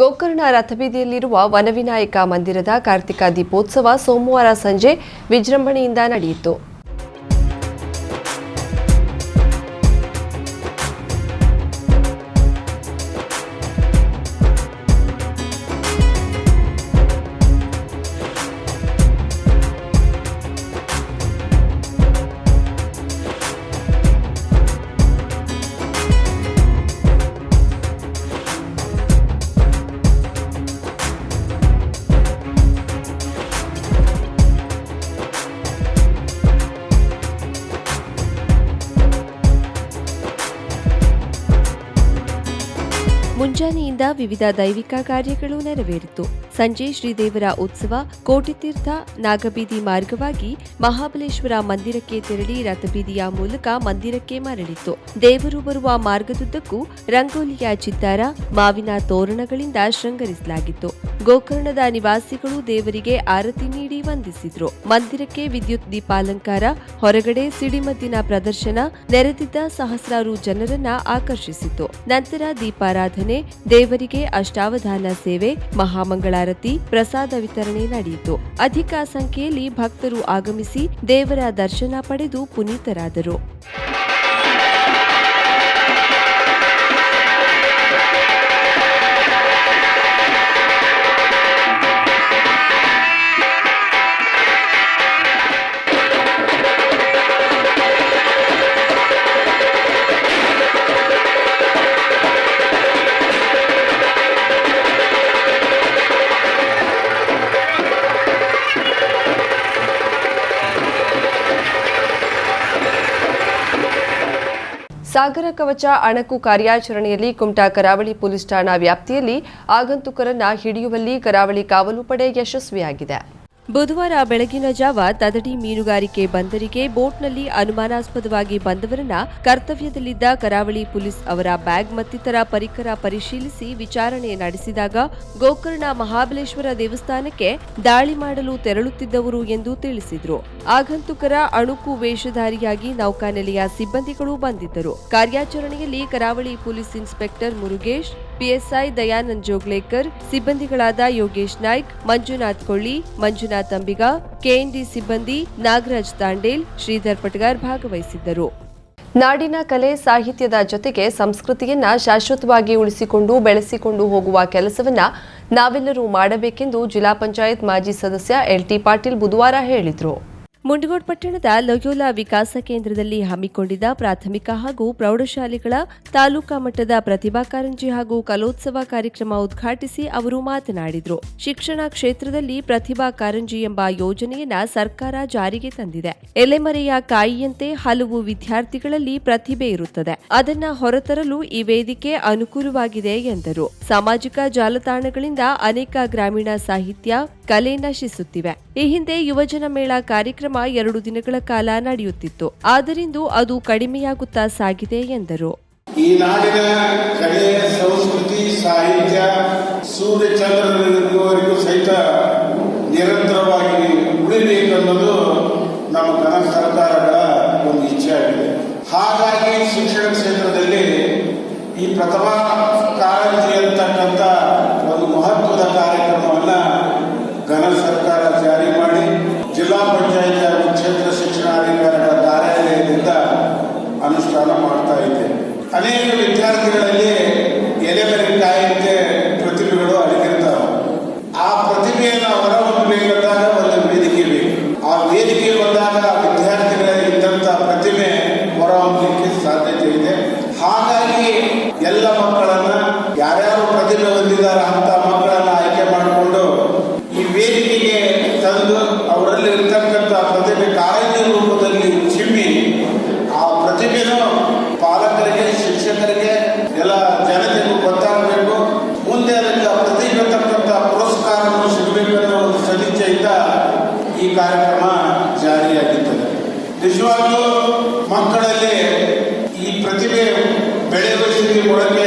ಗೋಕರ್ಣ ರಥಬೀದಿಯಲ್ಲಿರುವ ವನವಿನಾಯಕ ಮಂದಿರದ ಕಾರ್ತಿಕ ದೀಪೋತ್ಸವ ಸೋಮವಾರ ಸಂಜೆ ವಿಜೃಂಭಣೆಯಿಂದ ನಡೆಯಿತು. ಮುಂಜಾನೆಯಿಂದ ವಿವಿಧ ದೈವಿಕ ಕಾರ್ಯಗಳು ನೆರವೇರಿತು. ಸಂಜೆ ಶ್ರೀದೇವರ ಉತ್ಸವ ಕೋಟಿತೀರ್ಥ ನಾಗಬೀದಿ ಮಾರ್ಗವಾಗಿ ಮಹಾಬಲೇಶ್ವರ ಮಂದಿರಕ್ಕೆ ತೆರಳಿ ರಥಬೀದಿಯ ಮೂಲಕ ಮಂದಿರಕ್ಕೆ ಮರಳಿತು. ದೇವರು ಬರುವ ಮಾರ್ಗದುದ್ದಕ್ಕೂ ರಂಗೋಲಿಯ ಚಿತ್ತಾರ, ಮಾವಿನ ತೋರಣಗಳಿಂದ ಶೃಂಗರಿಸಲಾಗಿತ್ತು. ಗೋಕರ್ಣದ ನಿವಾಸಿಗಳು ದೇವರಿಗೆ ಆರತಿ ನೀಡಿ ವಂದಿಸಿದ್ರು. ಮಂದಿರಕ್ಕೆ ವಿದ್ಯುತ್ ದೀಪಾಲಂಕಾರ, ಹೊರಗಡೆ ಸಿಡಿಮದ್ದಿನ ಪ್ರದರ್ಶನ, ನೆರೆದಿದ್ದ ಸಹಸ್ರಾರು ಜನರನ್ನ ಆಕರ್ಷಿಸಿತು. ನಂತರ ದೀಪಾರಾಧನೆ ದೇವರಿಗೆ ಅಷ್ಟಾವಧಾನ ಸೇವೆ, ಮಹಾಮಂಗಳಾರತಿ, ಪ್ರಸಾದ ವಿತರಣೆ ನಡೆಯಿತು. ಅಧಿಕ ಸಂಖ್ಯೆಯಲ್ಲಿ ಭಕ್ತರು ಆಗಮಿಸಿ ದೇವರ ದರ್ಶನ ಪಡೆದು ಪುನೀತರಾದರು. ಸಾಗರ ಕವಚ ಅಣಕು ಕಾರ್ಯಾಚರಣೆಯಲ್ಲಿ ಕುಮಟಾ ಕರಾವಳಿ ಪೊಲೀಸ್ ಠಾಣಾ ವ್ಯಾಪ್ತಿಯಲ್ಲಿ ಆಗಂತುಕರನ್ನ ಹಿಡಿಯುವಲ್ಲಿ ಕರಾವಳಿ ಕಾವಲು ಪಡೆ ಯಶಸ್ವಿಯಾಗಿದೆ. ಬುಧವಾರ ಬೆಳಗಿನ ಜಾವ ತದಡಿ ಮೀನುಗಾರಿಕೆ ಬಂದರಿಗೆ ಬೋಟ್ನಲ್ಲಿ ಅನುಮಾನಾಸ್ಪದವಾಗಿ ಬಂದವರನ್ನ ಕರ್ತವ್ಯದಲ್ಲಿದ್ದ ಕರಾವಳಿ ಪೊಲೀಸ್ ಅವರ ಬ್ಯಾಗ್ ಮತ್ತಿತರ ಪರಿಕರ ಪರಿಶೀಲಿಸಿ ವಿಚಾರಣೆ ನಡೆಸಿದಾಗ ಗೋಕರ್ಣ ಮಹಾಬಲೇಶ್ವರ ದೇವಸ್ಥಾನಕ್ಕೆ ದಾಳಿ ಮಾಡಲು ತೆರಳುತ್ತಿದ್ದವರು ಎಂದು ತಿಳಿಸಿದರು. ಆಗಂತುಕರ ಅಣುಕು ವೇಷಧಾರಿಯಾಗಿ ನೌಕಾನೆಲೆಯ ಸಿಬ್ಬಂದಿಗಳು ಬಂದಿದ್ದರು. ಕಾರ್ಯಾಚರಣೆಯಲ್ಲಿ ಕರಾವಳಿ police inspector Murugesh PSI Dayanand Joglekar, ಸಿಬ್ಬಂದಿಗಳಾದ Yogesh Naik, Manjunath Kolli, Manjunath Ambiga, KND ಸಿಬ್ಬಂದಿ ನಾಗರಾಜ್ ತಾಂಡೇಲ್, ಶ್ರೀಧರ್ ಪಟ್ಗಾರ್ ಭಾಗವಹಿಸಿದ್ದರು. ನಾಡಿನ ಕಲೆ ಸಾಹಿತ್ಯದ ಜೊತೆಗೆ ಸಂಸ್ಕೃತಿಯನ್ನ ಶಾಶ್ವತವಾಗಿ ಉಳಿಸಿಕೊಂಡು ಬೆಳೆಸಿಕೊಂಡು ಹೋಗುವ ಕೆಲಸವನ್ನ ನಾವೆಲ್ಲರೂ ಮಾಡಬೇಕೆಂದು ಜಿಲ್ಲಾ ಪಂಚಾಯತ್ ಮಾಜಿ ಸದಸ್ಯ ಎಲ್ಟಿ ಪಾಟೀಲ್ ಬುಧವಾರ ಹೇಳಿದರು. ಮುಂಡಗೋಡ್ ಪಟ್ಟಣದ ಲಯೋಲಾ ವಿಕಾಸ ಕೇಂದ್ರದಲ್ಲಿ ಹಮ್ಮಿಕೊಂಡಿದ್ದ ಪ್ರಾಥಮಿಕ ಹಾಗೂ ಪ್ರೌಢಶಾಲೆಗಳ ತಾಲೂಕಾ ಮಟ್ಟದ ಪ್ರತಿಭಾ ಕಾರಂಜಿ ಹಾಗೂ ಕಲೋತ್ಸವ ಕಾರ್ಯಕ್ರಮ ಉದ್ಘಾಟಿಸಿ ಅವರು ಮಾತನಾಡಿದರು. ಶಿಕ್ಷಣ ಕ್ಷೇತ್ರದಲ್ಲಿ ಪ್ರತಿಭಾ ಕಾರಂಜಿ ಎಂಬ ಯೋಜನೆಯನ್ನು ಸರ್ಕಾರ ಜಾರಿಗೆ ತಂದಿದೆ. ಎಲೆಮರೆಯ ಕಾಯಿಯಂತೆ ಹಲವು ವಿದ್ಯಾರ್ಥಿಗಳಲ್ಲಿ ಪ್ರತಿಭೆ ಇರುತ್ತದೆ. ಅದನ್ನ ಹೊರತರಲು ಈ ವೇದಿಕೆ ಅನುಕೂಲವಾಗಿದೆ ಎಂದರು. ಸಾಮಾಜಿಕ ಜಾಲತಾಣಗಳಿಂದ ಅನೇಕ ಗ್ರಾಮೀಣ ಸಾಹಿತ್ಯ ಕಲೆ ನಶಿಸುತ್ತಿವೆ. ಈ ಹಿಂದೆ ಯುವಜನ ಮೇಳ ಕಾರ್ಯಕ್ರಮ ಎರಡು ದಿನಗಳ ಕಾಲ ನಡೆಯುತ್ತಿತ್ತು. ಆದರಿಂದ ಅದು ಕಡಿಮೆಯಾಗುತ್ತಾ ಸಾಗಿದೆ ಎಂದರು. ಈ ನಾಡಿನ ಕಲೆ, ಸಂಸ್ಕೃತಿ, ಸಾಹಿತ್ಯ ಸೂರ್ಯ ಚಂದ್ರವರೆಗೂ ಸಹಿತ ನಿರಂತರವಾಗಿ ಉಳಿಬೇಕನ್ನೋದು ನಮ್ಮ ಕನ ಸರ್ಕಾರಗಳ ಒಂದು ಇಚ್ಛೆ ಆಗಿದೆ ಹಾಗಾಗಿ ಶಿಕ್ಷಣ ಕ್ಷೇತ್ರದಲ್ಲಿ ಈ ಪ್ರಥಮ ಕಾಳಜಿ ಅಂತಕ್ಕಂಥ ವಿದ್ಯಾರ್ಥಿಗಳಲ್ಲಿ ಮೊಳಕೆ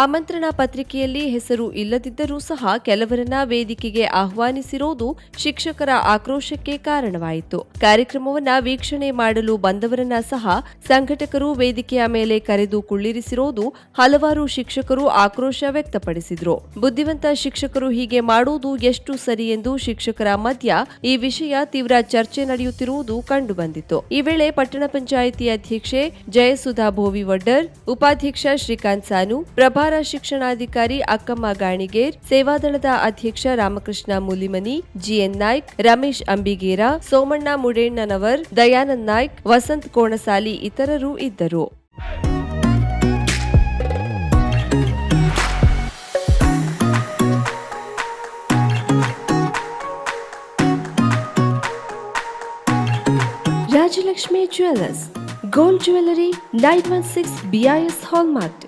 ಆಮಂತ್ರಣ ಪತ್ರಿಕೆಯಲ್ಲಿ ಹೆಸರು ಇಲ್ಲದಿದ್ದರೂ ಸಹ ಕೆಲವರನ್ನ ವೇದಿಕೆಗೆ ಆಹ್ವಾನಿಸಿರೋದು ಶಿಕ್ಷಕರ ಆಕ್ರೋಶಕ್ಕೆ ಕಾರಣವಾಯಿತು. ಕಾರ್ಯಕ್ರಮವನ್ನ ವೀಕ್ಷಣೆ ಮಾಡಲು ಬಂದವರನ್ನ ಸಹ ಸಂಘಟಕರು ವೇದಿಕೆಯ ಮೇಲೆ ಕರೆದು ಕುಳ್ಳಿರಿಸಿರೋದು ಹಲವಾರು ಶಿಕ್ಷಕರು ಆಕ್ರೋಶ ವ್ಯಕ್ತಪಡಿಸಿದ್ರು. ಬುದ್ಧಿವಂತ ಶಿಕ್ಷಕರು ಹೀಗೆ ಮಾಡುವುದು ಎಷ್ಟು ಸರಿ ಎಂದು ಶಿಕ್ಷಕರ ಮಧ್ಯ ಈ ವಿಷಯ ತೀವ್ರ ಚರ್ಚೆ ನಡೆಯುತ್ತಿರುವುದು ಕಂಡುಬಂದಿತು ಈ ವೇಳೆ ಪಟ್ಟಣ ಪಂಚಾಯಿತಿ ಅಧ್ಯಕ್ಷೆ ಜಯಸುಧಾ ಭೋವಿವಡ್ಡರ್, ಉಪಾಧ್ಯಕ್ಷ ಶ್ರೀಕಾಂತ್ ಸಾನು ಪ್ರಭಾರ ಶಿಕ್ಷಣಾಧಿಕಾರಿ ಅಕ್ಕಮ್ಮ ಗಾಣಿಗೇರ್, ಸೇವಾದಳದ ಅಧ್ಯಕ್ಷ ರಾಮಕೃಷ್ಣ ಮುಲಿಮನಿ, ಜಿಎನ್ ನಾಯ್ಕ್, ರಮೇಶ್ ಅಂಬಿಗೇರ, ಸೋಮಣ್ಣ ಮುಡೇಣ್ಣನವರ್, ದಯಾನಂದ್ ನಾಯ್ಕ್, ವಸಂತ್ ಕೋಣಸಾಲಿ ಇತರರು ಇದ್ದರು. Rajalakshmi jewellers, gold jewellery nine one six BIS hallmark